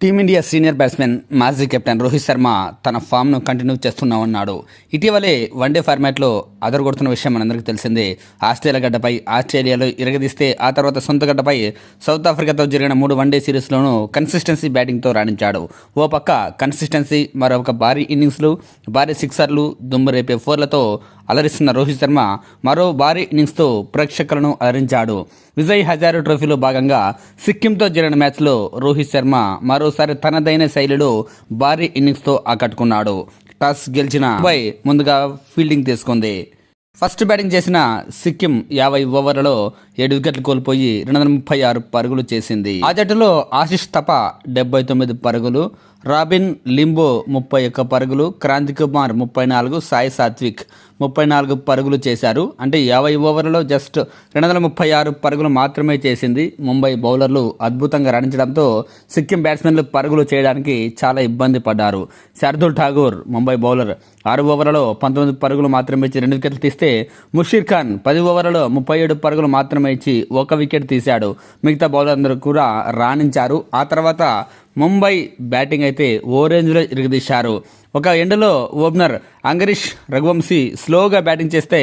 Team India senior batsmen మాజీ captain Rohit Sharma తన ఫామ్ను కంటిన్యూ చేస్తున్నామన్నాడు. ఇటీవలే వన్డే ఫార్మాట్లో అదరగొడుతున్న విషయం మనందరికీ తెలిసిందే. ఆస్ట్రేలియా గడ్డపై ఆస్ట్రేలియాలో ఇరగదీస్తే ఆ తర్వాత సొంత గడ్డపై సౌత్ ఆఫ్రికాతో జరిగిన మూడు వన్డే సిరీస్లోనూ కన్సిస్టెన్సీ బ్యాటింగ్తో రాణించాడు. ఓ పక్క కన్సిస్టెన్సీ మరొక భారీ ఇన్నింగ్స్లు భారీ సిక్సర్లు దుమ్ము రేపే ఫోర్లతో అలరిస్తున్న రోహిత్ శర్మ మరో భారీ ఇన్నింగ్స్తో ప్రేక్షకులను అలరించాడు. విజయ్ హజారో ట్రోఫీలో భాగంగా సిక్కింతో జరిగిన మ్యాచ్లో రోహిత్ శర్మ మరో మరోసారి తనదైన శైలిలో భారీ ఇన్నింగ్స్తో ఆకట్టుకున్నాడు. టాస్ గెలిచిన ముంబై ముందుగా ఫీల్డింగ్ తీసుకుంది. ఫస్ట్ బ్యాటింగ్ చేసిన సిక్కిం యాభై ఓవర్లలో ఏడు వికెట్లు కోల్పోయి రెండు వందల ముప్పై ఆరు పరుగులు చేసింది. ఆ జట్టులో ఆశిష్ తప డెబ్బై తొమ్మిది పరుగులు రాబిన్ లింబో ముప్పై ఒక్క పరుగులు క్రాంతి కుమార్ ముప్పై నాలుగు సాయి సాత్విక్ ముప్పై నాలుగు పరుగులు చేశారు. అంటే యాభై ఓవర్లలో జస్ట్ రెండు వందల ముప్పై ఆరు పరుగులు మాత్రమే చేసింది. ముంబై బౌలర్లు అద్భుతంగా రాణించడంతో సిక్కిం బ్యాట్స్మెన్లు పరుగులు చేయడానికి చాలా ఇబ్బంది పడ్డారు. శార్దుల్ ఠాగూర్ ముంబై బౌలర్ ఆరు ఓవర్లలో పంతొమ్మిది పరుగులు మాత్రమే ఇచ్చి రెండు వికెట్లు తీస్తే ముషీర్ ఖాన్ పది ఓవర్లలో ముప్పై ఏడు పరుగులు మాత్రమే ఇచ్చి ఒక వికెట్ తీశాడు. మిగతా బౌలర్లందరూ కూడా రాణించారు. ఆ తర్వాత ముంబై బ్యాటింగ్ అయితే ఓ రేంజ్లో ఇరగదీశారు. ఒక ఎండ్లో ఓపెనర్ అంగరీష్ రఘువంశీ స్లోగా బ్యాటింగ్ చేస్తే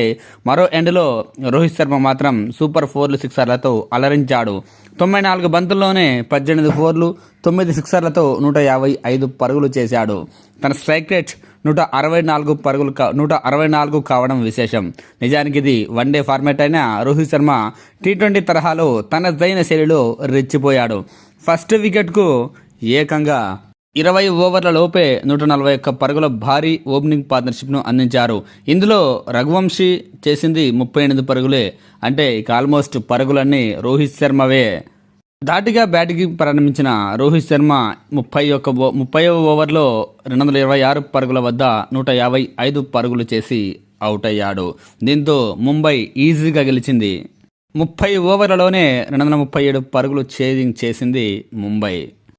మరో ఎండ్లో రోహిత్ శర్మ మాత్రం సూపర్ ఫోర్లు సిక్సర్లతో అలరించాడు. తొంభై నాలుగు బంతుల్లోనే పద్దెనిమిది ఫోర్లు తొమ్మిది సిక్సర్లతో నూట యాభై ఐదు పరుగులు చేశాడు. తన స్ట్రైక్ రేట్ నూట అరవై నాలుగు పరుగులు కా నూట అరవై నాలుగు కావడం విశేషం. నిజానికి ఇది వన్డే ఫార్మాట్ అయిన రోహిత్ శర్మ టీ ట్వంటీ తరహాలో తనదైన శైలిలో రెచ్చిపోయాడు. ఫస్ట్ వికెట్కు ఏకంగా ఇరవై ఓవర్ల లోపే నూట నలభై ఒక్క పరుగుల భారీ ఓపెనింగ్ పార్ట్నర్షిప్ను అందించారు. ఇందులో రఘువంశీ చేసింది ముప్పై ఎనిమిది పరుగులే. అంటే ఇక ఆల్మోస్ట్ పరుగులన్నీ రోహిత్ శర్మవే. ధాటిగా బ్యాటింగ్ ప్రారంభించిన రోహిత్ శర్మ ముప్పై ఒక్క ముప్పై ఓవర్లో రెండు వందల ఇరవై ఆరు పరుగుల వద్ద నూట యాభై ఐదు పరుగులు చేసి అవుట్ అయ్యాడు దీంతో ముంబై ఈజీగా గెలిచింది. ముప్పై ఓవర్లలోనే రెండు వందల ముప్పై ఏడు పరుగులు చేజింగ్ చేసింది ముంబై.